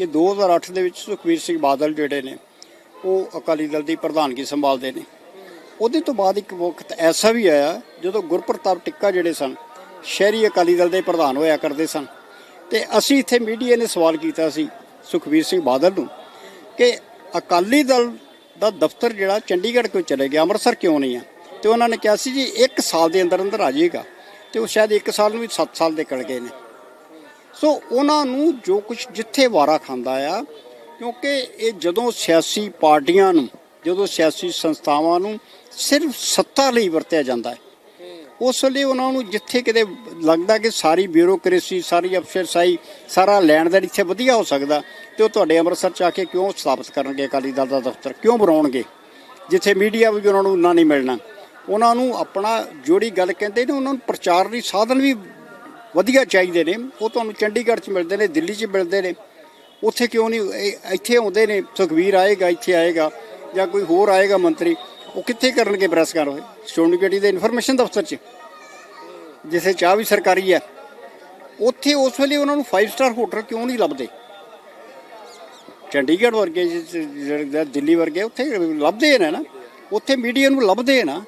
ਕਿ 2008 ਦੇ ਵਿੱਚ ਸੁਖਬੀਰ ਸਿੰਘ ਬਾਦਲ ਜਿਹੜੇ ਨੇ, ਉਹ ਅਕਾਲੀ ਦਲ ਦੀ ਪ੍ਰਧਾਨਗੀ ਸੰਭਾਲਦੇ ਨੇ। ਉਹਦੇ ਤੋਂ ਬਾਅਦ ਇੱਕ ਵਕਤ ਐਸਾ ਵੀ ਆਇਆ, ਜਦੋਂ ਗੁਰਪ੍ਰਤਾਪ ਟਿੱਕਾ ਜਿਹੜੇ ਸਨ, ਸ਼ਹਿਰੀ ਅਕਾਲੀ ਦਲ ਦੇ ਪ੍ਰਧਾਨ ਹੋਇਆ ਕਰਦੇ ਸਨ। ਤੇ ਅਸੀਂ ਇੱਥੇ ਮੀਡੀਆ ਨੇ ਸਵਾਲ ਕੀਤਾ ਸੀ ਸੁਖਬੀਰ ਸਿੰਘ ਬਾਦਲ ਨੂੰ ਕਿ ਅਕਾਲੀ ਦਲ ਦਾ ਦਫ਼ਤਰ ਜਿਹੜਾ ਚੰਡੀਗੜ੍ਹ ਕਿਉਂ ਚਲੇ ਗਿਆ, ਅੰਮ੍ਰਿਤਸਰ ਕਿਉਂ ਨਹੀਂ ਆ? ਤੇ ਉਹਨਾਂ ਨੇ ਕਿਹਾ ਸੀ ਜੀ 1 ਸਾਲ ਦੇ ਅੰਦਰ ਅੰਦਰ ਆ ਜਾਏਗਾ। ਤੇ ਉਹ ਸ਼ਾਇਦ 1 ਸਾਲ ਨੂੰ ਵੀ 7 ਸਾਲ ਦੇ ਕਲ ਗਏ ਨੇ। ਸੋ ਉਹਨਾਂ ਨੂੰ ਜੋ ਕੁਝ ਜਿੱਥੇ ਵਾਰਾ ਖਾਂਦਾ ਆ, ਕਿਉਂਕਿ ਇਹ ਜਦੋਂ ਸਿਆਸੀ ਪਾਰਟੀਆਂ ਨੂੰ, ਜਦੋਂ ਸਿਆਸੀ ਸੰਸਥਾਵਾਂ ਨੂੰ ਸਿਰਫ ਸੱਤਾ ਲਈ ਵਰਤਿਆ ਜਾਂਦਾ ਹੈ, ਉਸ ਵੇਲੇ ਉਹਨਾਂ ਨੂੰ ਜਿੱਥੇ ਕਿਤੇ ਲੱਗਦਾ ਕਿ ਸਾਰੀ ਬਿਊਰੋਕ੍ਰੇਸੀ, ਸਾਰੀ ਅਫਸਰਸ਼ਾਈ, ਸਾਰਾ ਲੈਣ ਦੇਣ ਇੱਥੇ ਵਧੀਆ ਹੋ ਸਕਦਾ, ਤੇ ਉਹ ਤੁਹਾਡੇ ਅੰਮ੍ਰਿਤਸਰ ਚ ਆ ਕੇ ਕਿਉਂ ਸਥਾਪਿਤ ਕਰਨਗੇ, ਅਕਾਲੀ ਦਲ ਦਾ ਦਫ਼ਤਰ ਕਿਉਂ ਬਣਾਉਣਗੇ? ਜਿੱਥੇ ਮੀਡੀਆ ਵੀ ਉਹਨਾਂ ਨੂੰ ਉਨਾ ਨਹੀਂ ਮਿਲਣਾ। ਉਹਨਾਂ ਨੂੰ ਆਪਣਾ ਜੋੜੀ ਗੱਲ ਕਹਿੰਦੇ ਨੇ, ਉਹਨਾਂ ਨੂੰ ਪ੍ਰਚਾਰ ਲਈ ਸਾਧਨ ਵੀ ਵਧੀਆ ਚਾਹੀਦੇ ਨੇ। ਉਹ ਤੁਹਾਨੂੰ ਚੰਡੀਗੜ੍ਹ 'ਚ ਮਿਲਦੇ ਨੇ, ਦਿੱਲੀ 'ਚ ਮਿਲਦੇ ਨੇ। ਉੱਥੇ ਕਿਉਂ ਨਹੀਂ ਇੱਥੇ ਆਉਂਦੇ ਨੇ ਸੁਖਵੀਰ ਆਏਗਾ, ਇੱਥੇ ਆਏਗਾ ਜਾਂ ਕੋਈ ਹੋਰ ਆਏਗਾ ਮੰਤਰੀ, ਉਹ ਕਿੱਥੇ ਕਰਨਗੇ ਪ੍ਰੈਸ ਕਰ ਸ਼੍ਰੋਮਣੀ ਕਮੇਟੀ ਦੇ ਇਨਫੋਰਮੇਸ਼ਨ ਦਫ਼ਤਰ 'ਚ, ਜਿੱਥੇ ਚਾਹ ਵੀ ਸਰਕਾਰੀ ਹੈ। ਉੱਥੇ ਉਸ ਵੇਲੇ ਉਹਨਾਂ ਨੂੰ 5 ਸਟਾਰ ਹੋਟਲ ਕਿਉਂ ਨਹੀਂ ਲੱਭਦੇ? ਚੰਡੀਗੜ੍ਹ ਵਰਗੇ ਜਿ- ਦਿੱਲੀ ਵਰਗੇ, ਉੱਥੇ ਲੱਭਦੇ ਨੇ ਨਾ। ਉੱਥੇ ਮੀਡੀਆ ਨੂੰ ਲੱਭਦੇ ਨਾ।